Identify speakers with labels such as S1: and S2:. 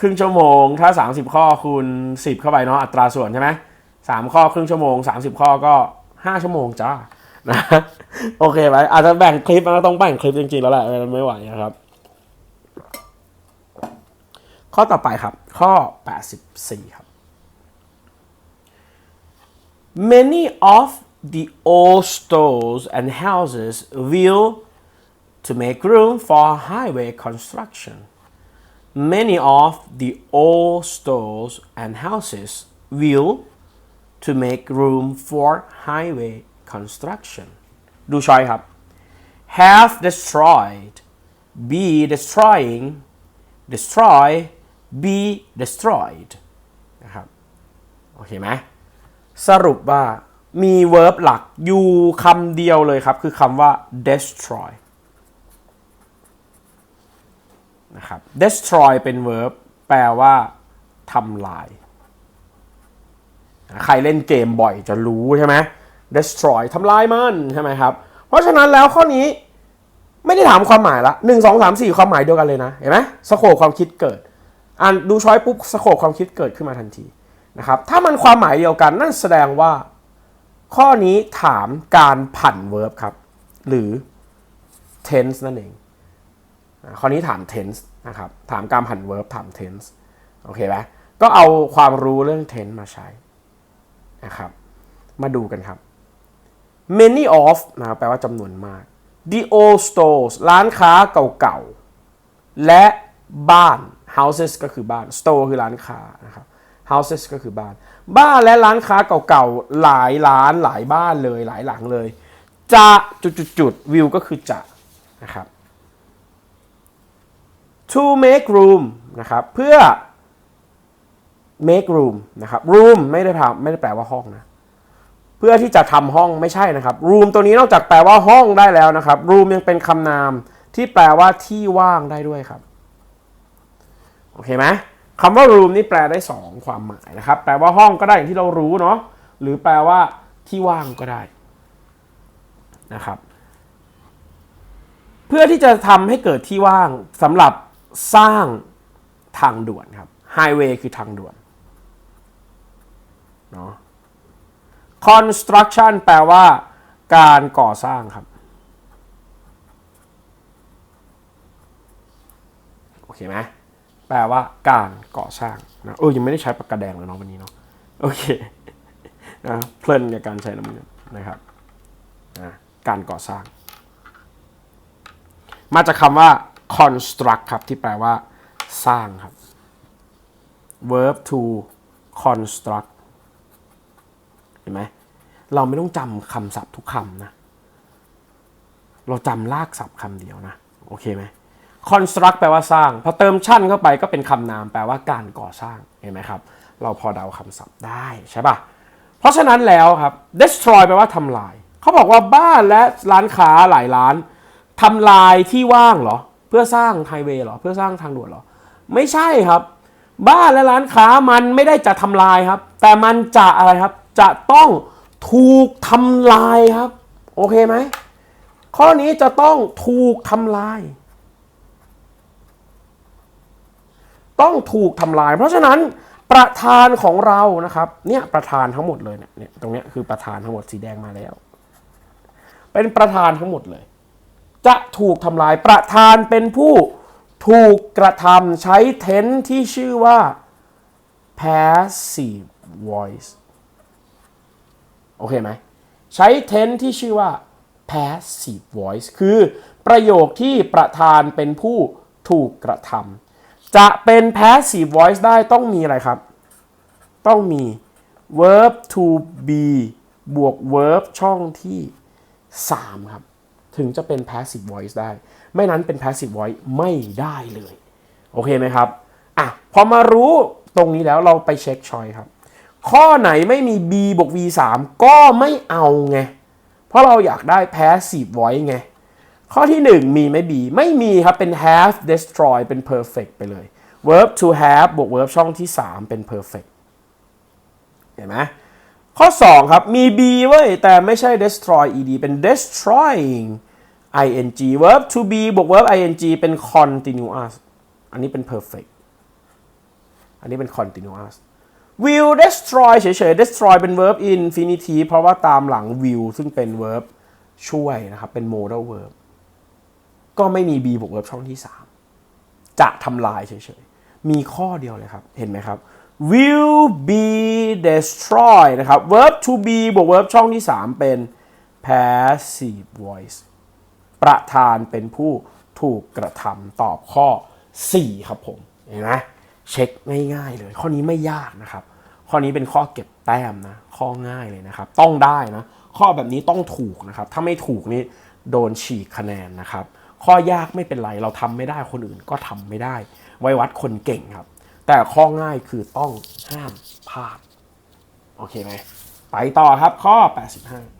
S1: ครึ่งชั่วโมง ถ้า 30 ข้อคูณ10 เข้าไปเนาะอัตราส่วนใช่ไหมสามข้อครึ่งชั่วโมง 30 ข้อก็ 5 ชั่วโมงจ้านะโอเคไหมอาจจะแบ่งคลิปนะต้องแบ่งคลิปจริงๆแล้วแหละมันไม่ไหวนะครับ ข้อต่อไปครับ ข้อ 84 ครับ Many of the old stores and houses will to make room for highway construction. Many of the old stores and houses will to make room for highway construction. ดูช้อยครับ have destroyed, be destroying, destroy, be destroyed นะครับ โอเคไหม สรุปว่ามี verb หลักอยู่คำเดียวเลยครับ คือคำว่า destroy นะครับ destroy เป็น verb แปลว่าทำลาย ใครเล่นเกมบ่อยจะรู้ใช่ไหม destroy ทำลายมันใช่ไหมครับ เพราะฉะนั้นแล้วข้อนี้ไม่ได้ถามความหมายละ1 2 3 4ความหมายเดียวกันเลยนะ เห็นไหมสโคปความคิดเกิด อ่านดูช้อยปุ๊บสโคปความคิดเกิดขึ้นมาทันทีนะครับ ถ้ามันความหมายเดียวกันนั่นแสดงว่า ข้อนี้ถามการผัน verb ครับ หรือ tense นั่นเอง ข้อนี้ถาม tense นะครับ ถามการผัน verb ถาม tense โอเคไหมก็เอาความรู้เรื่อง tense มาใช้นะครับ มาดูกันครับ many of นะครับแปลว่าจำนวนมาก the old stores ร้านค้าเก่าๆ และบ้าน houses ก็คือบ้าน store คือร้านค้านะครับ houses ก็คือบ้าน บ้านและร้านค้าเก่าๆ หลายร้านหลายบ้านเลยหลายหลังเลย จะจุดๆ will ก็คือจะนะครับ to make room นะครับเพื่อ make room นะครับ room ไม่ได้แปลไม่ได้แปลว่าห้องนะเพื่อที่จะทำห้องไม่ใช่นะครับ room ตัวนี้นอกจากแปลว่าห้องได้แล้วนะครับ room ยังเป็นคำนามที่แปลว่าที่ว่างได้ด้วยครับโอเคไหมคำว่า room นี่แปลได้ 2 ความหมายนะครับ แปลว่าห้องก็ได้อย่างที่เรารู้เนาะหรือแปลว่าที่ว่างก็ได้นะครับ เพื่อที่จะทำให้เกิดที่ว่างสำหรับ สร้างทางด่วนครับ highway คือทางด่วนเนาะ construction แปลว่าการก่อสร้างครับ โอเคไหมแปลว่าการก่อสร้างนะเออยังไม่ได้ใช้ปากกาแดงเลยเนาะวันนี้เนาะโอเคนะเพลินกับการใช้น้ำเงินนะครับนะการก่อสร้าง มาจากคำว่า construct ครับ ที่แปลว่า สร้างครับ verb to construct เห็นไหมเราไม่ต้องจำคำศัพท์ทุกคำนะ เราจำลากศัพท์คำเดียวนะ โอเคไหม construct แปลว่าสร้าง พอเติมชั่นเข้าไปก็เป็นคำนามแปลว่าการก่อสร้าง เห็นไหมครับ เราพอเดาคำศัพท์ได้ใช่ปะเพราะฉะนั้นแล้วครับ destroy แปลว่าทำลาย เขาบอกว่าบ้านและร้านค้าหลายร้านทำลายที่ว่างเหรอ เพื่อสร้างไฮเวย์หรอ เพื่อสร้างทางด่วนหรอ ไม่ใช่ครับ บ้านและร้านค้ามันไม่ได้จะทำลายครับ แต่มันจะอะไรครับ จะต้องถูกทำลายครับ โอเคไหม ข้อนี้จะต้องถูกทำลาย ต้องถูกทำลาย เพราะฉะนั้นประธานของเรานะครับ เนี่ยประธานทั้งหมดเลยเนี่ยเนี่ย ตรงเนี้ยคือประธานทั้งหมดสีแดงมาแล้ว เป็นประธานทั้งหมดเลย จะถูกทำลายประธานเป็นผู้ถูกกระทำใช้เทนที่ชื่อว่า passive voice โอเคไหม ใช้เทนที่ชื่อว่า passive voice คือประโยคที่ประธานเป็นผู้ถูกกระทำจะเป็น passive voice ได้ต้องมีอะไรครับ ต้องมี verb to be บวก verb ช่องที่ 3 ครับ ถึงจะเป็น passive voice ได้ ไม่นั้นเป็น passive voice ไม่ได้เลย โอเคไหมครับ อะ พอมารู้ตรงนี้แล้วเราไปเช็คชอยครับ ข้อไหนไม่มี b บวก v 3ก็ไม่เอาไง เพราะเราอยากได้ passive voice ไง ข้อที่ 1 มีไหม b ไม่มีครับ เป็น have destroy เป็น perfect ไปเลย verb to have บวก verb ช่องที่ 3 เป็น perfect เห็นไหม ข้อ 2 ครับ มี be เว้ย แต่ไม่ใช่ destroy ed เป็น destroying ing verb to be บวก verb ing เป็น continuous อันนี้เป็น perfect อันนี้เป็น continuous will destroy เฉยๆ destroy เป็น verb infinitive เพราะว่าตามหลัง will ซึ่งเป็น verb ช่วยนะครับ เป็น modal verb ก็ไม่มี be บวก verb ช่องที่ 3 จะทำลายเฉยๆ มีข้อเดียวเลยครับ เห็นไหมครับ will be destroyed นะครับ verb to be บวก verb ช่องที่ 3 เป็น passive voice ประธานเป็นผู้ถูกกระทำตอบข้อ 4 ครับผมเห็นไหมเช็คง่ายๆเลย ข้อนี้ไม่ยากนะครับ ข้อนี้เป็นข้อเก็บแต้มนะ ข้อง่ายเลยนะครับ ต้องได้นะ ข้อแบบนี้ต้องถูกนะครับ ถ้าไม่ถูกนี่โดนฉีกคะแนนนะครับ ข้อยากไม่เป็นไร เราทำไม่ได้คนอื่นก็ทำไม่ได้ ไว้วัดคนเก่งครับ แต่ข้อง่ายคือต้องห้ามพลาด โอเคไหม ไปต่อครับข้อ 85